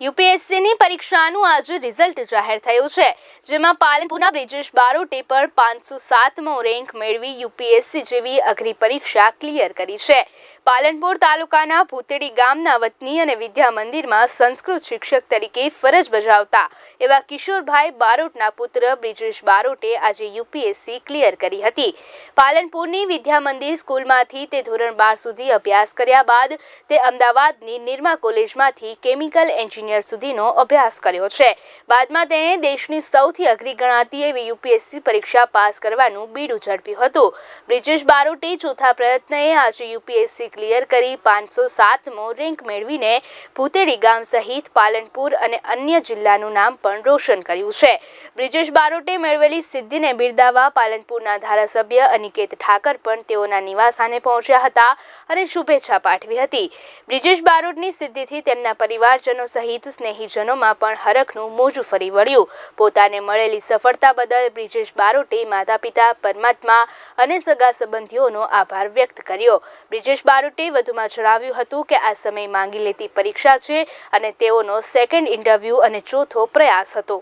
યુપીએસસીની પરીક્ષાનું આજે રિઝલ્ટ જાહેર થયું છે, જેમાં પાલનપુરના બ્રિજેશ બારોટે પર પાંચસો સાતમો રેન્ક મેળવી યુપીએસસી જેવી અઘરી પરીક્ષા ક્લિયર કરી છે. પાલનપુર તાલુકાના ભૂતેડી ગામના વતની અને વિદ્યા મંદિરમાં સંસ્કૃત શિક્ષક તરીકે ફરજ બજાવતા એવા કિશોરભાઈ બારોટના પુત્ર બ્રિજેશ બારોટે આજે યુપીએસસી ક્લિયર કરી હતી. પાલનપુરની વિદ્યા મંદિર સ્કૂલમાંથી તે ધોરણ બાર સુધી અભ્યાસ કર્યા બાદ તે અમદાવાદની નિરમા કોલેજમાંથી કેમિકલ એન્જિનિયર સુધીનો અભ્યાસ કર્યો છે. બાદમાં તેણે દેશની સૌથી અઘરી ગણાતી એવી યુપીએસસી પરીક્ષા પાસ કરવાનું બીડું ઝડપ્યું હતું. બ્રિજેશ બારોટે ચોથા પ્રયત્નએ આજે યુપીએસસી ક્લિયર કરી પાંચસો સાતમો રેન્ક મેળવીને ભૂતેડી ગામ સહિત પાલનપુર અને અન્ય જિલ્લાનું નામ પણ રોશન કર્યું છે. બ્રિજેશ બારોટે મેળવેલી સિદ્ધિને બિરદાવવા પાલનપુરના ધારાસભ્ય અનિકેત ઠાકર પણ તેઓના નિવાસાને પહોંચ્યા હતા અને શુભેચ્છા પાઠવી હતી. બ્રિજેશ બારોટની સિદ્ધિથી તેમના પરિવારજનો સહિત સ્નેહીજનોમાં પણ હરખનું મોજું ફરી વળ્યું. પોતાને મળેલી સફળતા બદલ બ્રિજેશ બારોટે માતા પિતા પરમાત્મા અને સગા સંબંધીઓનો આભાર વ્યક્ત કર્યો. બ્રિજેશ બારોટે વધુમાં જણાવ્યું હતું કે આ સમય માંગી લેતી પરીક્ષા છે અને તેઓનો સેકન્ડ ઇન્ટરવ્યૂ અને ચોથો પ્રયાસ હતો.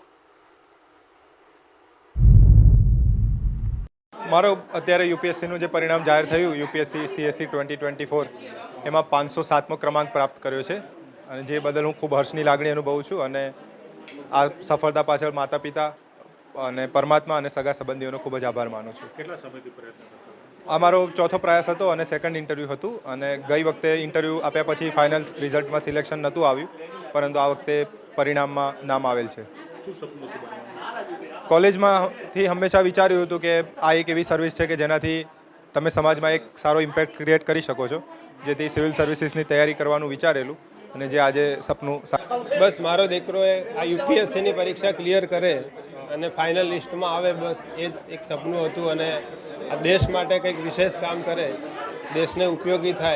મારો અત્યારે યુપીએસસીનું જે પરિણામ જાહેર થયું, UPSC CSC twenty twenty four એમાં પાંચસો સાતમો ક્રમાંક પ્રાપ્ત કર્યો છે અને જે બદલ હું ખૂબ હર્ષની લાગણી અનુભવું છું અને આ સફળતા પાછળ માતા પિતા અને પરમાત્મા અને સગા સંબંધીઓનો ખૂબ જ આભાર માનું છું. કેટલા સમયથી પ્રયત્ન આ મારો ચોથો પ્રયાસ હતો અને સેકન્ડ ઇન્ટરવ્યૂ હતું અને ગઈ વખતે ઇન્ટરવ્યૂ આપ્યા પછી ફાઇનલ રિઝલ્ટમાં સિલેક્શન નહોતું આવ્યું પરંતુ આ વખતે પરિણામમાં નામ આવેલ છે. કોલેજમાંથી હંમેશા વિચાર્યું હતું કે આ એક એવી સર્વિસ છે કે જેનાથી તમે સમાજમાં એક સારો ઇમ્પેક્ટ ક્રિએટ કરી શકો છો જેથી સિવિલ સર્વિસીસની તૈયારી કરવાનું વિચારેલું અને જે આજે સપનું બસ મારો દીકરો એ આ યુપીએસસીની પરીક્ષા ક્લિયર કરે. અને ફાઇનલ લિસ્ટમાં આવે બસ એ જ એક સપનું હતું અને આ દેશ માટે કંઈક વિશેષ કામ કરે, દેશને ઉપયોગી થાય.